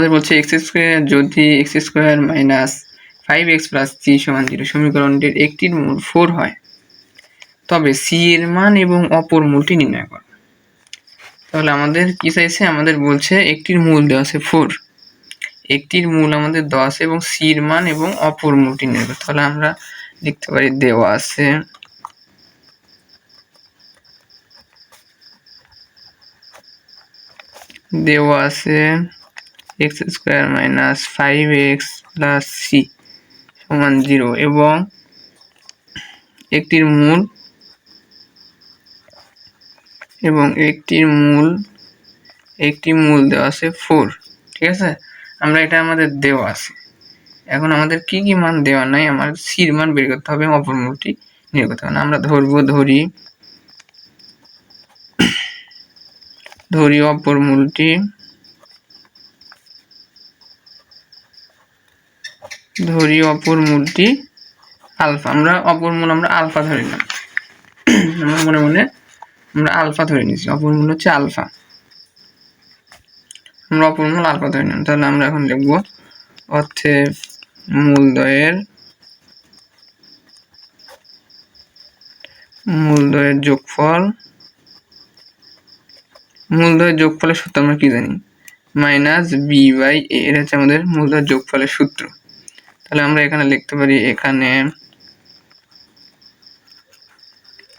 আমাদের বলছে x square যদি x square minus five x plus c সমান জিরো সমীকরণটির একটির মূল ফোর হয়। তবে সি এর মান এবং অপর মূলটি নির্ণয় করো। তাহলে আমাদের কি চাইছে? আমাদের বলছে একটির মূল দেওয়া আছে ফোর একটির মূল আমাদের আছে এবং সির মান এবং অপর মূলটি নির্ণয় তাহলে আমরা লিখতে পারি দেওয়া আছে দেওয়া আছে x square minus five x plus c সমান জিরো এবং একটির মূল এবং একটির মূল, একটি মূল দেওয়া আছে ফোর ঠিক আছে? আমরা এটা আমাদের দেওয়া আছে। এখন আমাদের কি কি মান দেওয়া নাই? আমার সির মান বের করতে হবে অপর মূলটি নিয়ে করতে হবে। আমরা ধরবো, ধরি ধরি অপর মূলটি ধরি অপর মূলটি আলফা। আমরা অপর মূল আমরা আলফা ধরে নিলাম। আমরা মনে মনে, আমরা আলফা ধরে নিয়েছি। অপর মূল হচ্ছে আলফা। আমরা অপর মূল আলফা ধরে নিলাম। তাহলে আমরা এখন লিখব অর্থে মূলদয়ের মূলদয়ের যোগফল। মূলদয়ের যোগফলের সূত্র আমরা কি জানি? মাইনাস বি বাই এ, এটা হচ্ছে আমাদের মূলদয়ের যোগফলের সূত্র। তাহলে আমরা এখানে লিখতে পারি এখানে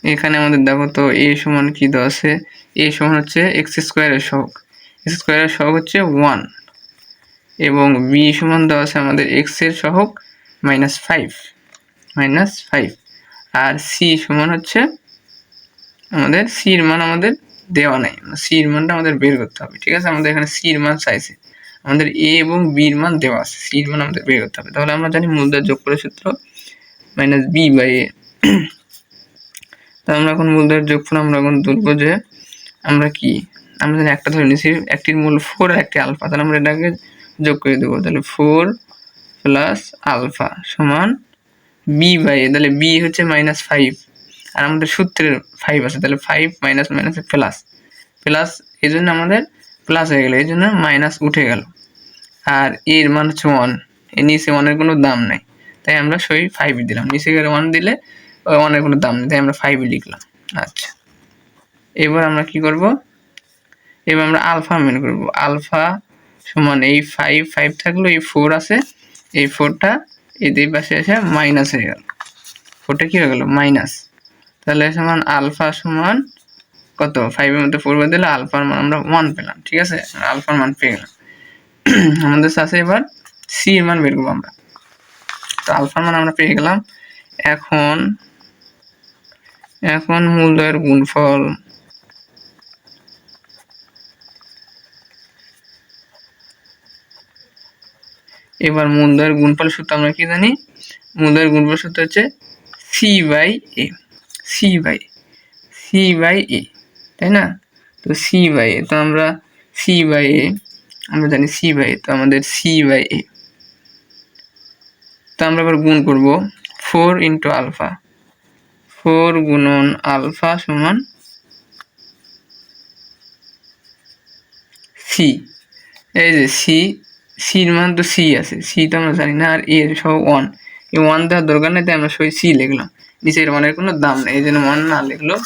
এখানে আমাদের দেখো তো এ সমান কি দেওয়া আছে? এ সমান হচ্ছে এক্স স্কোয়ারের সহগ। এক্স স্কোয়ারের সহগ হচ্ছে ওয়ান এবং বি সমান দেওয়া আছে আমাদের এক্সের সহগ মাইনাস ফাইভ মাইনাস ফাইভ আর সি সমান হচ্ছে আমাদের সির মান আমাদের দেওয়া নাই। সির মানটা আমাদের বের করতে হবে। ঠিক আছে? আমাদের এখানে সির মান চাইছে আমাদের এ এবং বির মান দেওয়া আছে। সির মান আমাদের বের করতে হবে। তাহলে আমরা জানি মূলদার যোগ করে সূত্র মাইনাস বি বাই এ তাহলে আমরা এখন মূলদার যোগফল আমরা এখন তুলবো যে আমরা কি? আমরা জানি একটা ধরে নিয়েছি, একটির মূল ফোর আর একটি আলফা তাহলে আমরা এটাকে যোগ করে দেবো। তাহলে ফোর প্লাস আলফা সমান বি বাই এ তাহলে বি হচ্ছে মাইনাস ফাইভ আর আমাদের সূত্রের ফাইভ আছে। তাহলে five minus minus plus plus এই জন্য আমাদের প্লাস হয়ে গেল এই জন্য মাইনাস উঠে গেল। আর এর মান হচ্ছে ওয়ানের নিচে ওয়ানের কোনো দাম নেই। তাই আমরা সই ফাইভ দিলাম। নিচে গেলে ওয়ান দিলে ওয়ানের কোনো দাম নেই। তাই আমরা ফাইভ লিখলাম। আচ্ছা। এবার আমরা কি করব? এবার আমরা আলফা মেন করব। আলফা সমান এই ফাইভ ফাইভ থাকল, এই ফোর আছে। এই ফোরটা এই দুই পাশে এসে মাইনাস হয়ে গেল। ফোরটা কি হয়ে গেল? মাইনাস তাহলে সমান আলফা সমান কত? ফাইভের মধ্যে ফোর দিলে আলফার মান আমরা ওয়ান পেলাম, ঠিক আছে? আলফার মান পেয়ে গেলাম। আমাদের আছে এবার সি এর মান বের করব আমরা। তো আলফার মান আমরা পেয়ে গেলাম। এখন এখন মূলদয়ের গুণফল এবার মূলদয়ের গুণফল সূত্র আমরা কি জানি? মূলদয়ের গুণফল সূত্র হচ্ছে c by a c by c by a তাই না? তো সি বাই এ তো আমরা সি বাই এ আমরা জানি সি বাই এ তো আমাদের সি বাই এ তো আমরা এবার গুণ করব ফোর ইন্টু আলফা ফোর গুণন আলফা সমান সি এই যে সি সির মান তো সি আছে। সি তো আমরা জানি না, আর এর সব ওয়ান এই ওয়ান দেওয়ার দরকার নেই, তাই আমরা সই সি লিখলাম। নিচের ওয়ানের কোনো দাম নেই, এই জন্য ওয়ান না লিখলেও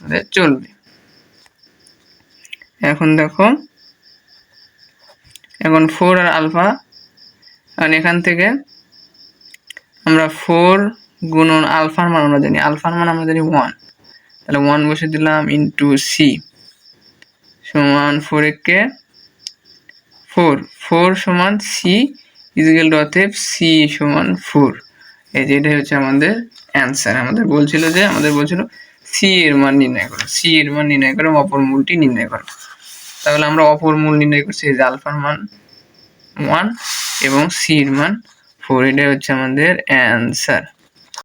আমাদের চলবে। এখন দেখো। এখন ফোর আর আলফা আর এখান থেকে আমরা ফোর গুণন আলফার মান আমরা জানি। আলফার মান আমরা জানি ওয়ান তাহলে ওয়ান বসে দিলাম ইন্টু সি সমান ফোর একে ফোর ফোর সমান সি ইজিক্যাল টু অতএব সি সমান ফোর এই যে এটা হচ্ছে আমাদের অ্যান্সার আমাদের বলছিল যে, আমাদের বলছিল সি এর মান নির্ণয় করো। সি এর মান নির্ণয় করো অপর মূলটি নির্ণয় করো। তাহলে আমরা অপর মূল নির্ণয় করছি যে আলফার মান ওয়ান এবং সির মান ফোর এটা হচ্ছে আমাদের অ্যান্সার